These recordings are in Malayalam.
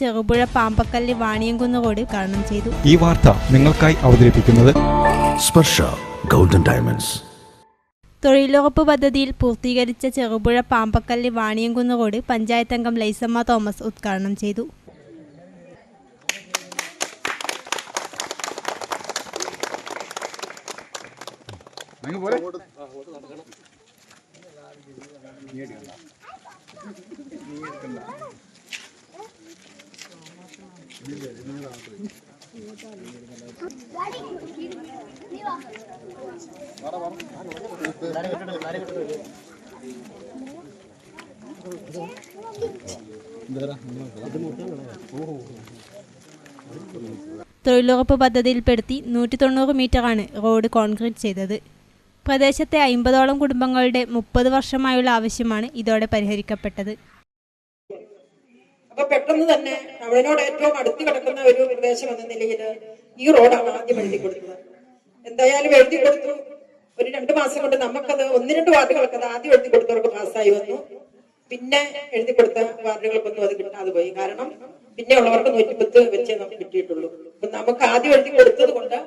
ചെറുപുഴ പാമ്പക്കല്ല് വാണിയംകുന്ന് റോഡ് ഉദ്ഘാടനം ചെയ്തു. ഈ വാർത്ത നിങ്ങൾക്കായി അവതരിപ്പിക്കുന്നത് സ്പർശ ഗോൾഡൻ ഡയമണ്ട്സ്. തൊഴിലുറപ്പ് പദ്ധതിയിൽ പൂർത്തീകരിച്ച ചെറുപുഴ പാമ്പക്കല്ല് വാണിയംകുന്ന് റോഡ് പഞ്ചായത്ത് അംഗം ലൈസമ്മ തോമസ് ഉദ്ഘാടനം ചെയ്തു. തൊഴിലുറപ്പ് പദ്ധതിയിൽപ്പെടുത്തി നൂറ്റി തൊണ്ണൂറ് മീറ്ററാണ് റോഡ് കോൺക്രീറ്റ് ചെയ്തത്. പ്രദേശത്തെ അയിമ്പതോളം കുടുംബങ്ങളുടെ മുപ്പത് വർഷമായുള്ള ആവശ്യമാണ് ഇതോടെ പരിഹരിക്കപ്പെട്ടത്. അപ്പൊ പെട്ടെന്ന് തന്നെ അവനോട് ഏറ്റവും അടുത്ത് കിടക്കുന്ന ഒരു പ്രദേശം എന്ന നിലയിൽ ഈ റോഡാണ് ആദ്യം എഴുതി കൊടുത്തത്. എന്തായാലും എഴുതി കൊടുത്തു. ഒരു രണ്ട് മാസം കൊണ്ട് നമുക്കത് ഒന്ന് രണ്ട് വാർഡുകൾക്ക് അത് ആദ്യം എഴുതി കൊടുത്തവർക്ക് പാസ്സായി വന്നു. പിന്നെ എഴുതി കൊടുത്ത വാർഡുകൾക്കൊന്നും അത് കിട്ടാതെ പോയി. കാരണം പിന്നെ ഉള്ളവർക്ക് നൂറ്റിപ്പത്ത് വെച്ചേ നമുക്ക് കിട്ടിയിട്ടുള്ളൂ. അപ്പൊ നമുക്ക് ആദ്യം എഴുതി കൊടുത്തത് കൊണ്ട്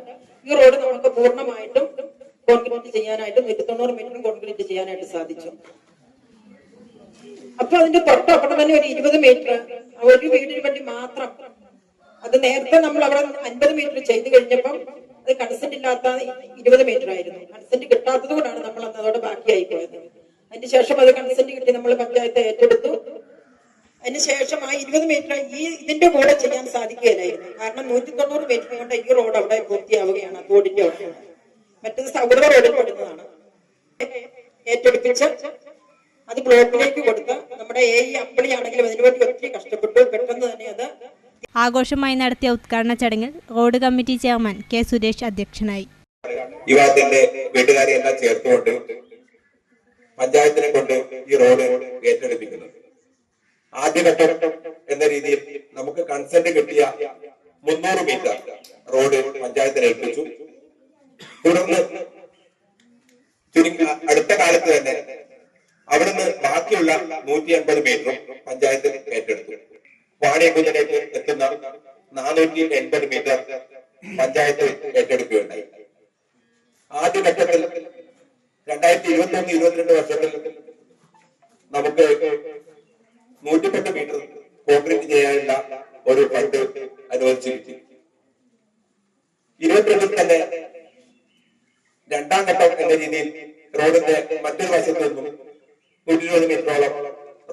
ഈ റോഡ് നമുക്ക് പൂർണമായിട്ടും കോൺക്രീറ്റ് ചെയ്യാനായിട്ട് നൂറ്റി തൊണ്ണൂറ് മീറ്ററും കോൺക്രീറ്റ് ചെയ്യാനായിട്ട് സാധിച്ചു. അപ്പൊ അതിന്റെ തൊട്ടപ്പുറം തന്നെ ഒരു ഇരുപത് മീറ്റർ ഒരു വീടിന് വേണ്ടി മാത്രം. അത് നേരത്തെ നമ്മൾ അവിടെ അൻപത് മീറ്റർ ചെയ്ത് കഴിഞ്ഞപ്പം അത് കൺസെന്റ് ഇല്ലാത്ത ഇരുപത് മീറ്റർ ആയിരുന്നു. കൺസെന്റ് കിട്ടാത്തത് കൊണ്ടാണ് നമ്മൾ അന്ന് അതോടെ ബാക്കിയായി പോയത്. അതിനുശേഷം അത് കൺസെന്റ് കിട്ടി നമ്മൾ പഞ്ചായത്ത് ഏറ്റെടുത്തു. അതിന് ശേഷം ആ ഇരുപത് മീറ്റർ ഈ ഇതിന്റെ കൂടെ ചെയ്യാൻ സാധിക്കുകയില്ലായിരുന്നു. കാരണം നൂറ്റി തൊണ്ണൂറ് മീറ്റർ കൊണ്ട് ഈ റോഡ് അവിടെ പൂർത്തിയാവുകയാണ് തോടിന്റെ അവിടെ. മറ്റത് സൗഹൃദ റോഡിൽ പെടുന്നതാണ്. ഏറ്റെടുപ്പിച്ച് അത് ബ്ലോക്കിലേക്ക് കൊടുത്ത് നമ്മുടെ എ ഇ അപ്പളിയാണെങ്കിലും അതിനുവേണ്ടി ഒത്തിരി കഷ്ടപ്പെട്ടു ആഘോഷമായി നടത്തിയ ഉദ്ഘാടന ചടങ്ങിൽ road committee chairman K Suresh അധ്യക്ഷനായി. യുവാത്തിന്റെ വീട്ടുകാരെ എല്ലാം ചേർത്തുകൊണ്ട് പഞ്ചായത്തിനെ കൊണ്ട് ഈ റോഡ് ഏറ്റെടുപ്പിക്കുന്നത്. ആദ്യഘട്ടം എന്ന രീതിയിൽ നമുക്ക് കൺസെന്റ് കിട്ടിയ മുന്നൂറ് മീറ്റർ റോഡ് പഞ്ചായത്തിന് ഏൽപ്പിച്ചു. തുടർന്ന് ചുരുങ്ങി അടുത്ത കാലത്ത് തന്നെ അവിടുന്ന് ബാക്കിയുള്ള നൂറ്റി അൻപത് മീറ്ററും പഞ്ചായത്ത് ഏറ്റെടുത്തു. വാണിയകുന്നിലേക്ക് എത്തുന്ന നാനൂറ്റി എൺപത് മീറ്റർ പഞ്ചായത്ത് ഏറ്റെടുക്കുകയുണ്ടായി. ആദ്യഘട്ടത്തിൽ രണ്ടായിരത്തി ഇരുപത്തി ഒന്ന് ഇരുപത്തിരണ്ട് വർഷത്തിൽ നമുക്ക് നൂറ്റിപ്പത്ത് മീറ്റർ കോൺക്രീറ്റ് ചെയ്യാനുള്ള ഒരു ഫണ്ട് അനുവദിച്ചിരിക്കും ഇരുപത്തിരണ്ടിൽ തന്നെ രണ്ടാം ഘട്ടം എന്ന രീതിയിൽ റോഡിന്റെ മറ്റൊരു വശത്തു നിന്നും നൂറ്റി ഇരുപത് മീറ്ററോളം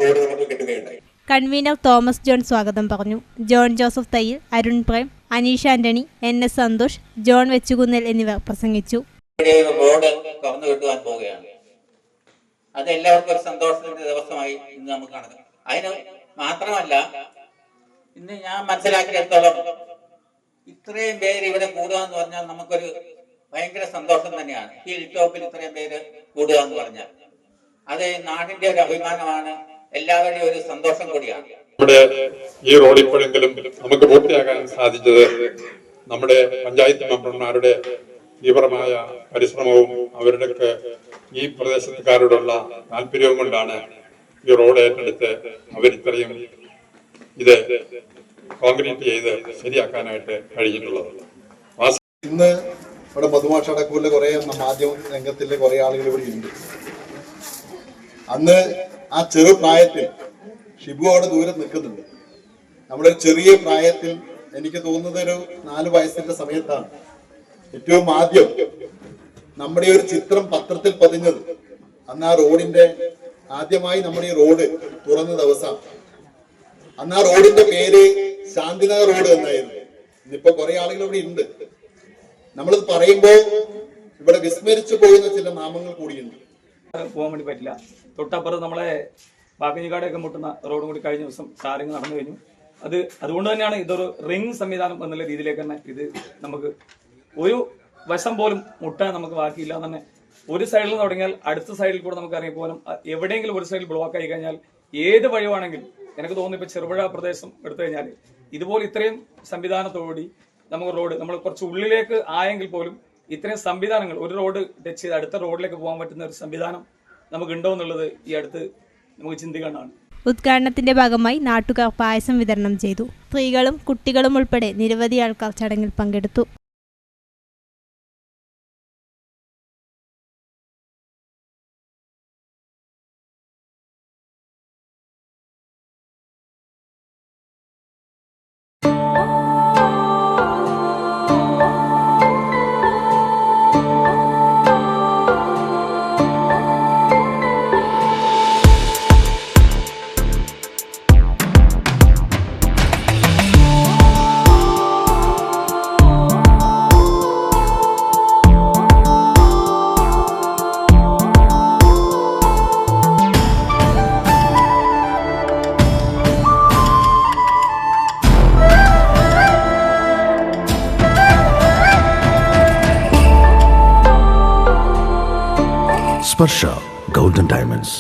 റോഡ് നമുക്ക് കിട്ടുകയുണ്ടായി. കൺവീനർ തോമസ് ജോൺ സ്വാഗതം പറഞ്ഞു. John Joseph Thayyil Arun Prem Aneesh Antony N S Santhosh John വെച്ചുകുന്നൽ എന്നിവർ പ്രസംഗിച്ചു. റോഡ് തുറന്നു കിട്ടുവാൻ പോവുകയാണ്. അത് എല്ലാവർക്കും ഒരു സന്തോഷത്തിന്റെ ദിവസമായി ഇന്ന് നമുക്ക് കാണുന്നത് അതിന് മാത്രമല്ല ഇന്ന് ഞാൻ മനസ്സിലാക്കിയെടുത്തോളം ഇത്രയും പേര് ഇവിടെ കൂടുക എന്ന് പറഞ്ഞാൽ നമുക്കൊരു ഭയങ്കര സന്തോഷം തന്നെയാണ്. ഈ ടോപ്പിൽ ഇത്രയും പേര് കൂടുക എന്ന് പറഞ്ഞാൽ. അത് നാടിന്റെ ഒരു അഭിമാനമാണ്. എല്ലാവരുടെയും ഒരു സന്തോഷം കൂടിയാണ്. നമ്മുടെ ഈ റോഡ് ഇപ്പോഴെങ്കിലും നമുക്ക് പൂർത്തിയാക്കാൻ സാധിച്ചത് നമ്മുടെ പഞ്ചായത്ത് മെമ്പർമാരുടെ തീവ്രമായ പരിശ്രമവും അവരുടെയൊക്കെ ഈ പ്രദേശത്തുകാരോടുള്ള താല്പര്യവും കൊണ്ടാണ് ഈ റോഡ് ഏറ്റെടുത്ത് അവരിത്രയും ഇത് കോൺക്രീറ്റ് ചെയ്ത് ശരിയാക്കാനായിട്ട് കഴിഞ്ഞിട്ടുള്ളത്. വാസ്തവത്തിൽ ഇന്ന് ഇവിടെ പൊതുമാഷ അടക്കൂരിലെ കുറെ മാധ്യമ രംഗത്തിലെ കുറെ ആളുകൾ ഇവിടെ ഉണ്ട്. അന്ന് ആ ചെറുപ്രായത്തിൽ ഷിബു അവിടെ ദൂരെ നിൽക്കുന്നുണ്ട്. നമ്മുടെ ഒരു ചെറിയ പ്രായത്തിൽ എനിക്ക് തോന്നുന്നത് ഒരു നാല് വയസ്സിന്റെ സമയത്താണ്. ഏറ്റവും ആദ്യം നമ്മുടെ ഒരു ചിത്രം പത്രത്തിൽ പതിഞ്ഞത്. അന്ന് ആ റോഡിന്റെ ആദ്യമായി നമ്മുടെ ഈ റോഡ് തുറന്ന ദിവസം. അന്ന് ആ റോഡിന്റെ പേര് ശാന്തിനഗർ റോഡ് എന്നായിരുന്നു. ഇന്നിപ്പോ കുറെ ആളുകൾ ഇവിടെ ഉണ്ട്. നമ്മളിത് പറയുമ്പോൾ ഇവിടെ വിസ്മരിച്ചു പോകുന്ന ചില നാമങ്ങൾ കൂടിയുണ്ട്. പോകാൻ വേണ്ടി പറ്റില്ല. തൊട്ടപ്പുറത്ത് നമ്മളെ ബാക്കഞ്ഞിക്കാടൊക്കെ മുട്ടുന്ന റോഡും കൂടി കഴിഞ്ഞ ദിവസം ടാറിങ് നടന്നു കഴിഞ്ഞു. അത് അതുകൊണ്ട് തന്നെയാണ് ഇതൊരു റിംഗ് സംവിധാനം എന്നുള്ള രീതിയിലേക്ക് തന്നെ ഇത് നമുക്ക് ഒരു വശം പോലും മുട്ടാൻ നമുക്ക് ബാക്കിയില്ല തന്നെ ഒരു സൈഡിൽ നിന്ന് തുടങ്ങിയാൽ അടുത്ത സൈഡിൽ കൂടെ നമുക്ക് ഇറങ്ങി പോലും എവിടെയെങ്കിലും ഒരു സൈഡിൽ ബ്ലോക്ക് ആയി കഴിഞ്ഞാൽ ഏത് വഴിവാണെങ്കിലും എനിക്ക് തോന്നുന്നു ഇപ്പൊ ചെറുപുഴ പ്രദേശം എടുത്തു കഴിഞ്ഞാൽ ഇതുപോലെ ഇത്രയും സംവിധാനത്തോടി നമുക്ക് റോഡ് നമ്മൾ കുറച്ച് ഉള്ളിലേക്ക് ആയെങ്കിൽ പോലും ഇത്രയും സംവിധാനങ്ങൾ ഒരു റോഡ് ടച്ച് ചെയ്ത് അടുത്ത റോഡിലേക്ക് പോകാൻ പറ്റുന്ന ഒരു സംവിധാനം നമുക്ക് ഉണ്ടോ എന്നുള്ളത് ഈ അടുത്ത് നമുക്ക് ചിന്തിക്കേണ്ടതാണ്. ഉദ്ഘാടനത്തിന്റെ ഭാഗമായി നാട്ടുകാർ പായസം വിതരണം ചെയ്തു. സ്ത്രീകളും കുട്ടികളും ഉൾപ്പെടെ നിരവധി ആൾക്കാർ ചടങ്ങിൽ പങ്കെടുത്തു. ಸ್ಪರ್ಶ ಗೌಲ್ಡನ್ ಡೈಮಂಡ್ಸ್